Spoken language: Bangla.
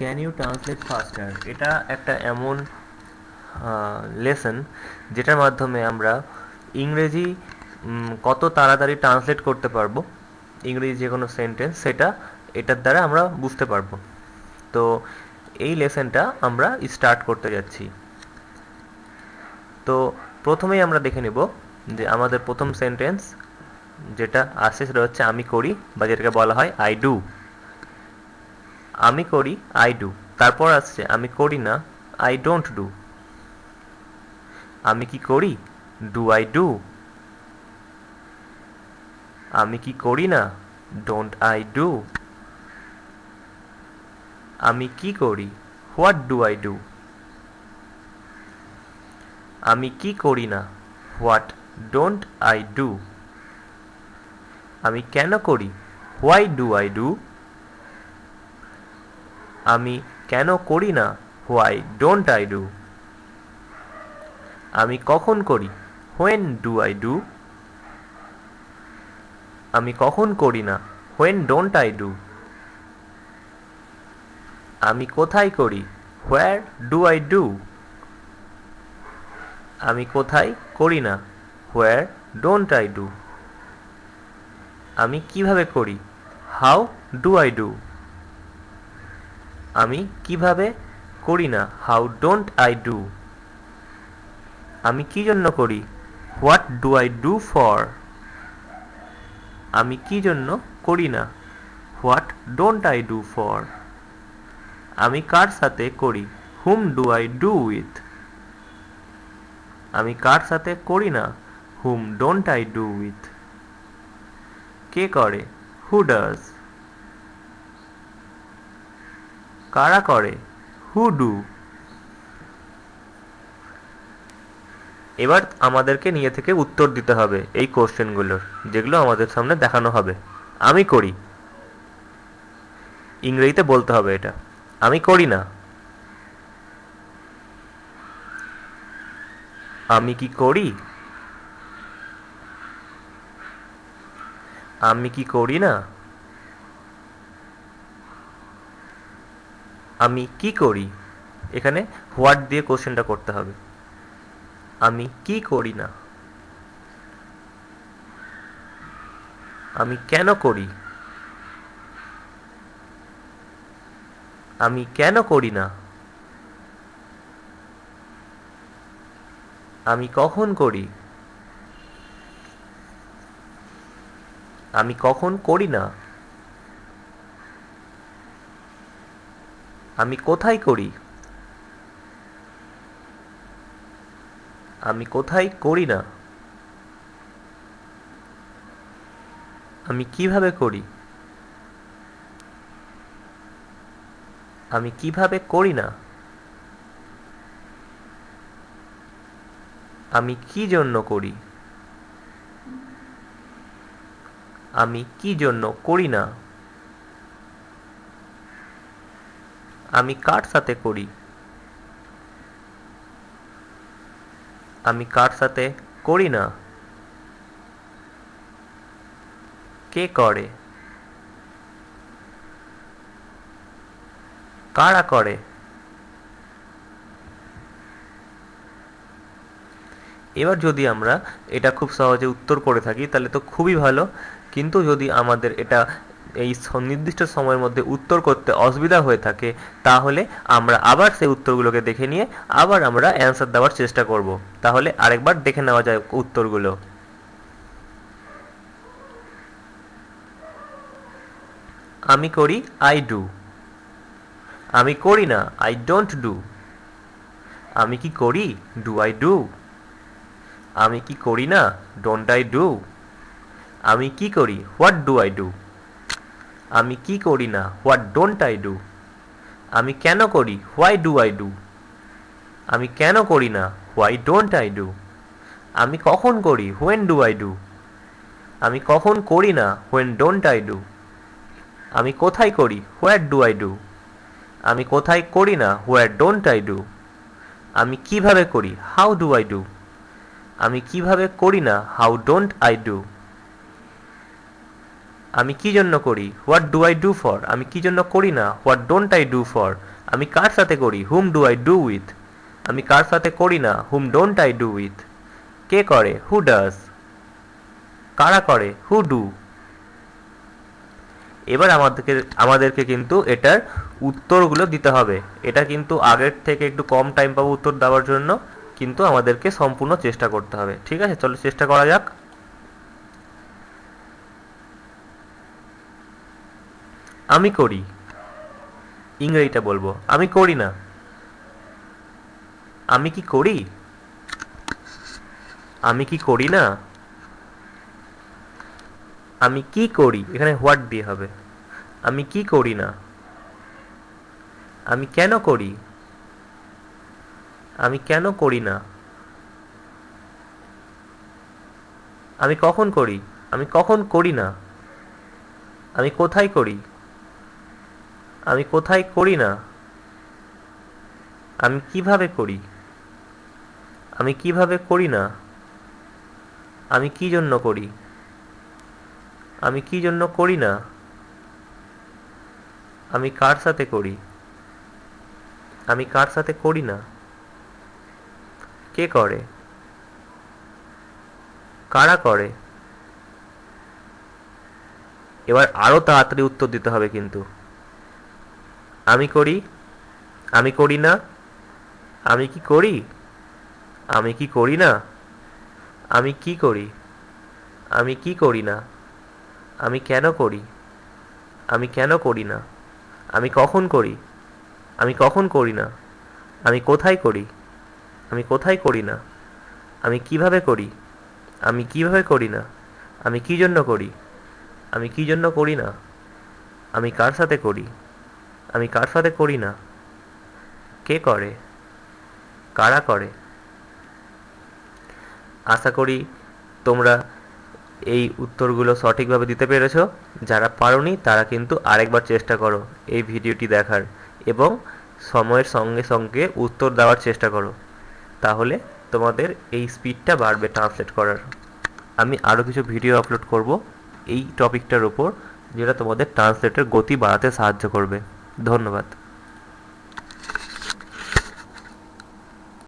ক্যান ইউ ট্রান্সলেট ফাস্টার এটা একটা এমন লেসন যেটার মাধ্যমে আমরা ইংরেজি কত তাড়াতাড়ি ট্রান্সলেট করতে পারব, ইংরেজি যে কোনো সেন্টেন্স সেটা এটার দ্বারা আমরা বুঝতে পারব। তো এই লেসনটা আমরা স্টার্ট করতে যাচ্ছি। তো প্রথমেই আমরা দেখে নেব যে আমাদের প্রথম সেন্টেন্স যেটা আসছে সেটা হচ্ছে, আমি করি বা যেটাকে বলা হয় আই ডু আমি করি আই ডু তারপর আসছে, আমি করি না আই ডোন্ট ডু আমি কি করি? ডু আই ডু আমি কি করি না? ডোন্ট আই ডু আমি কি করি? হোয়াট ডু আই ডু আমি কি করি না? হোয়াট ডোন্ট আই ডু আমি কেন করি? হোয়াই ডু আই ডু আমি কেন করি না? হোয়াই ডোন্ট আই ডু আমি কখন করি? হোয়েন ডু আই ডু আমি কখন করি না? হোয়েন ডোন্ট আই ডু আমি কোথায় করি? হোয়ার ডু আই ডু আমি কোথায় করি না? হোয়ার ডোন্ট আই ডু আমি কীভাবে করি? হাউ ডু আই ডু আমি কীভাবে করি না? হাউ ডোন্ট আই ডু আমি কি জন্য করি? What do I do for আমি কি জন্য করি না? What don't I do for আমি কার সাথে করি? Whom do I do with আমি কার সাথে করি না? Whom don't I do with কে করে? হু ডাজ কারা করে? হু ডু এবার আমাদেরকে নিয়ে থেকে উত্তর দিতে হবে এই কোশ্চেনগুলোর, যেগুলো আমাদের সামনে দেখানো হবে। আমি করি। ইংরেজিতে বলতে হবে এটা। আমি করি না। আমি কি করি? আমি কি করি না? আমি কি করি? এখানে হোয়াট দিয়ে কোশ্চেনটা করতে হবে। আমি কি করি না? আমি কেন করি? আমি কেন করি না? আমি কখন করি? আমি কখন করি না? আমি কোথায় করি? আমি কোথায় করি না? আমি কীভাবে করি? আমি কীভাবে করি না? আমি কি জন্য করি? আমি কি জন্য করি না? আমি কার সাথে করি? আমি কার সাথে করি না? কে করে? কারা করে? এবার যদি আমরা এটা খুব সহজে উত্তর করে থাকি, তাহলে তো খুবই ভালো। কিন্তু যদি আমাদের এটা এই স- নির্দিষ্ট সময়ের মধ্যে উত্তর করতে অসুবিধা হয়ে থাকে, তাহলে আমরা আবার সেই উত্তরগুলোকে দেখে নিয়ে আবার আমরা অ্যান্সার দেওয়ার চেষ্টা করব। তাহলে আরেকবার দেখে নেওয়া যায় উত্তরগুলো। আমি করি আই ডু আমি করি না আই ডোন্ট ডু আমি কি করি? ডু আই ডু আমি কি করি না? ডোন্ট আই ডু আমি কি করি? হোয়াট ডু আই ডু আমি কি করি না? হোয়াট ডোন্ট আই ডু আমি কেন করি? হোয়াই ডু আই ডু আমি কেন করি না? হোয়াই ডোন্ট আই ডু আমি কখন করি? হোয়েন ডু আই ডু আমি কখন করি না? হোয়েন ডোন্ট আই ডু আমি কোথায় করি? হোয়ার ডু আই ডু আমি কোথায় করি না? হোয়ার ডোন্ট আই ডু আমি কীভাবে করি? হাউ ডু আই ডু আমি কীভাবে করি না? হাউ ডোন্ট আই ডু আমি কি জন্য করি? What do I do for আমি কি জন্য করি না? What don't I do for আমি কার সাথে করি? Whom do I do with আমি কার সাথে করি না? Whom don't I do with কে করে? হু ডাস কারা করে? হু ডু এবার আমাদেরকে আমাদেরকে কিন্তু এটার উত্তরগুলো দিতে হবে। এটা কিন্তু আগের থেকে একটু কম টাইম পাবো উত্তর দেওয়ার জন্য, কিন্তু আমাদেরকে সম্পূর্ণ চেষ্টা করতে হবে। ঠিক আছে? চলো চেষ্টা করা যাক। আমি করি। ইংরেজিটা বলব, আমি করি না। আমি কি করি? আমি কি করি না? আমি কি করি? এখানে হোয়াট দিয়ে হবে। আমি কি করি না? আমি কেন করি? আমি কেন করি না? আমি কখন করি? আমি কখন করি না? আমি কোথায় করি? আমি কোথায় করি না? আমি কীভাবে করি? আমি কীভাবে করি না? আমি কি জন্য করি? আমি কি জন্য করি না? আমি কার সাথে করি? আমি কার সাথে করি না? কে করে? কারা করে? এবার আরও তাড়াতাড়ি উত্তর দিতে হবে কিন্তু। আমি করি? আমি করি না? আমি কি করি? আমি কি করি না? আমি কি করি? আমি কি করি না? আমি কেন করি? আমি কেন করি না? আমি কখন করি? আমি কখন করি না? আমি কোথায় করি? আমি কোথায় করি না? আমি কীভাবে করি? আমি কীভাবে করি না? আমি কি জন্য করি? আমি কি জন্য করি না? আমি কার সাথে করি? আমি কার সাথে করি না? কে করে? কারা করে? আশা করি তোমরা এই উত্তরগুলো সঠিকভাবে দিতে পেরেছ। যারা পারোনি, তারা কিন্তু আরেকবার চেষ্টা করো এই ভিডিওটি দেখার এবং সময়ের সঙ্গে সঙ্গে উত্তর দেওয়ার চেষ্টা করো। তাহলে তোমাদের এই স্পিডটা বাড়বে ট্রান্সলেট করার। আমি আরও কিছু ভিডিও আপলোড করব এই টপিকটার উপর, যেটা তোমাদের ট্রান্সলেটের গতি বাড়াতে সাহায্য করবে। ধন্যবাদ